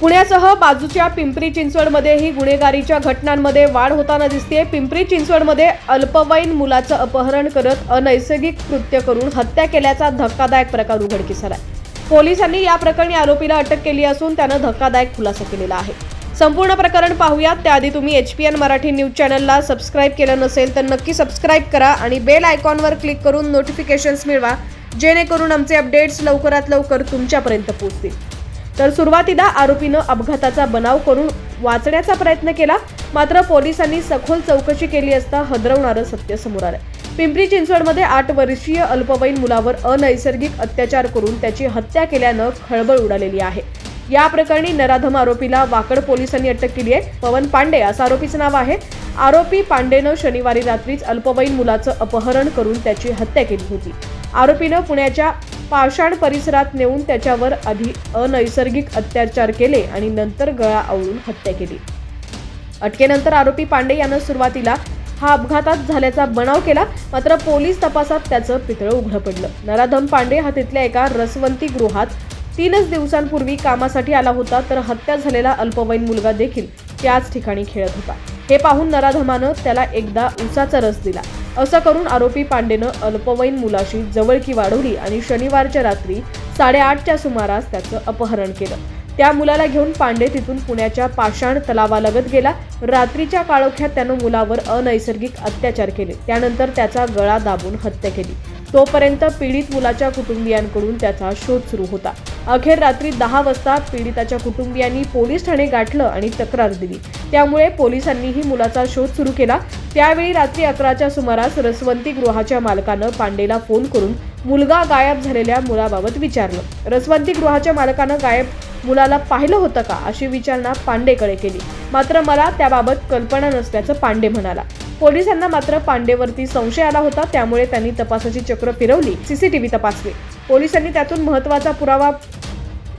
पुण्यासह बाजूच्या पिंपरी चिंचवडमध्येही गुन्हेगारीच्या घटनांमध्ये वाढ होताना दिसते पिंपरी चिंचवडमध्ये अल्पवयीन मुलाचं अपहरण करत अनैसर्गिक कृत्य करून हत्या केल्याचा धक्कादायक प्रकार उघडकीस आलाय. पोलिसांनी या प्रकरणी आरोपीला अटक केली असून त्यानं धक्कादायक खुलासा केलेला आहे. संपूर्ण प्रकरण पाहूयात. त्याआधी तुम्ही H P N Marathi news चॅनलला सबस्क्राईब केलं नसेल तर नक्की सबस्क्राईब करा आणि बेल आयकॉनवर क्लिक करून नोटिफिकेशन्स मिळवा जेणेकरून आमचे अपडेट्स लवकरात लवकर तुमच्यापर्यंत पोहोचतील. तर सुरुवातीला आरोपीनं अपघाताचा बनाव करून वाचण्याचा प्रयत्न केला मात्र पोलिसांनी सखोल चौकशी केली असता हदरवणारं सत्य समोर आलं पिंपरी चिंचवडमध्ये आठ वर्षीय अल्पवयीन मुलावर अनैसर्गिक अत्याचार करून त्याची हत्या केल्यानं खळबळ उडालेली आहे. या प्रकरणी नराधम आरोपीला वाकड पोलिसांनी अटक केली आहे. पवन पांडे असं आरोपीचं नाव आहे. आरोपी पांडेनं शनिवारी रात्रीच अल्पवयीन मुलाचं अपहरण करून त्याची हत्या केली होती. आरोपीनं पुण्याच्या पाषाण परिसरात नेऊन त्याच्यावर आधी अनैसर्गिक अत्याचार केले आणि नंतर गळा आवळून हत्या केली. अटकेनंतर आरोपी पांडे यानं सुरुवातीला हा अपघातात झाल्याचा बनाव केला मात्र पोलीस तपासात त्याचं पितळं उघडं पडलं. नराधम पांडे हा तिथल्या एका रसवंती गृहात तीनच दिवसांपूर्वी कामासाठी आला होता तर हत्या झालेला अल्पवयीन मुलगा देखील त्याच ठिकाणी खेळत होता. हे पाहून नराधमानं त्याला एकदा उसाचा रस दिला. असं करून आरोपी पांडेनं अल्पवयीन मुलाशी जवळकी वाढवली आणि शनिवारच्या रात्री साडेआठच्या सुमारास त्याचं अपहरण केलं. त्या मुलाला घेऊन पांडे तिथून पुण्याच्या पाषाण तलावालगत गेला. रात्रीच्या काळोख्यात त्यानं मुलावर अनैसर्गिक अत्याचार केले. त्यानंतर त्याचा गळा दाबून हत्या केली. तोपर्यंत पीडित मुलाच्या कुटुंबियांकडून त्याचा शोध सुरू होता. अखेर रात्री दहा वाजता पीडिताच्या कुटुंबियांनी पोलीस ठाणे गाठलं आणि तक्रार दिली. त्यामुळे पोलिसांनीही मुलाचा शोध सुरू केला. त्यावेळी रात्री अकराच्या सुमारास रसवंती गृहाच्या मालकानं पांडेला फोन करून मुलगा गायब झालेल्या मुलाबाबत विचारलं. रसवंती गृहाच्या मालकानं गायब मुलाला पाहिलं होतं का? अशी विचारणा पांडेकडे केली. मात्र मला त्याबाबत कल्पना नसल्याचं पांडे म्हणाला. पोलिसांना मात्र पांडेवरती संशय आला होता त्यामुळे त्यांनी तपासाची चक्र फिरवली. सीसीटीव्ही तपासली पोलिसांनी त्यातून महत्त्वाचा पुरावा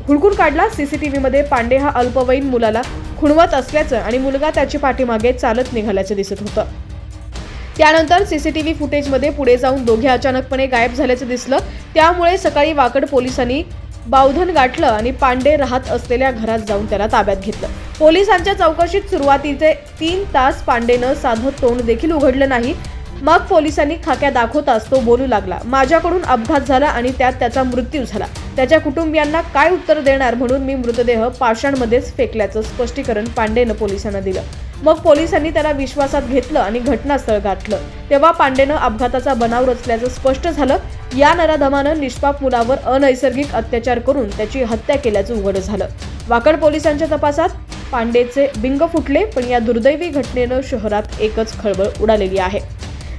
हुडकून काढला. सीसीटीव्ही मध्ये पांडे हा अल्पवयीन मुलाला खुणवत असल्याचं आणि मुलगा त्याच्या पाठीमागे चालत निघाल्याचं दिसत होतं. त्यानंतर सीसीटीव्ही फुटेजमध्ये पुढे जाऊन दोघे अचानकपणे गायब झाल्याचं दिसलं. त्यामुळे सकाळी वाकड पोलिसांनी बावधन गाठलं आणि पांडे राहत असलेल्या घरात जाऊन त्याला ताब्यात घेतलं. पोलिसांच्या चौकशीत सुरुवातीचे तीन तास पांडेनं साधं तोंड देखील उघडलं नाही. मग पोलिसांनी खाक्या दाखवताच तो बोलू लागला माझ्याकडून अपघात झाला आणि त्यात त्याचा मृत्यू झाला. त्याच्या कुटुंबियांना काय उत्तर देणार म्हणून मी मृतदेह पाषाणमध्येच फेकल्याचं स्पष्टीकरण पांडेनं पोलिसांना दिलं. मग पोलिसांनी त्याला विश्वासात घेतलं आणि घटनास्थळ गाठलं. तेव्हा पांडेनं अपघाताचा बनाव रचल्याचं स्पष्ट झालं. या नराधमानं निष्पाप मुलावर अनैसर्गिक अत्याचार करून त्याची हत्या केल्याचं उघड झालं. वाकड पोलिसांच्या तपासात पांडेचे बिंग फुटले पण या दुर्दैवी घटनेनं शहरात एकच खळबळ उडालेली आहे.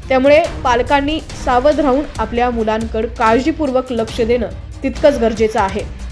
त्यामुळे पालकांनी सावध राहून आपल्या मुलांकडे काळजीपूर्वक लक्ष देणं तितकंच गरजेचं आहे.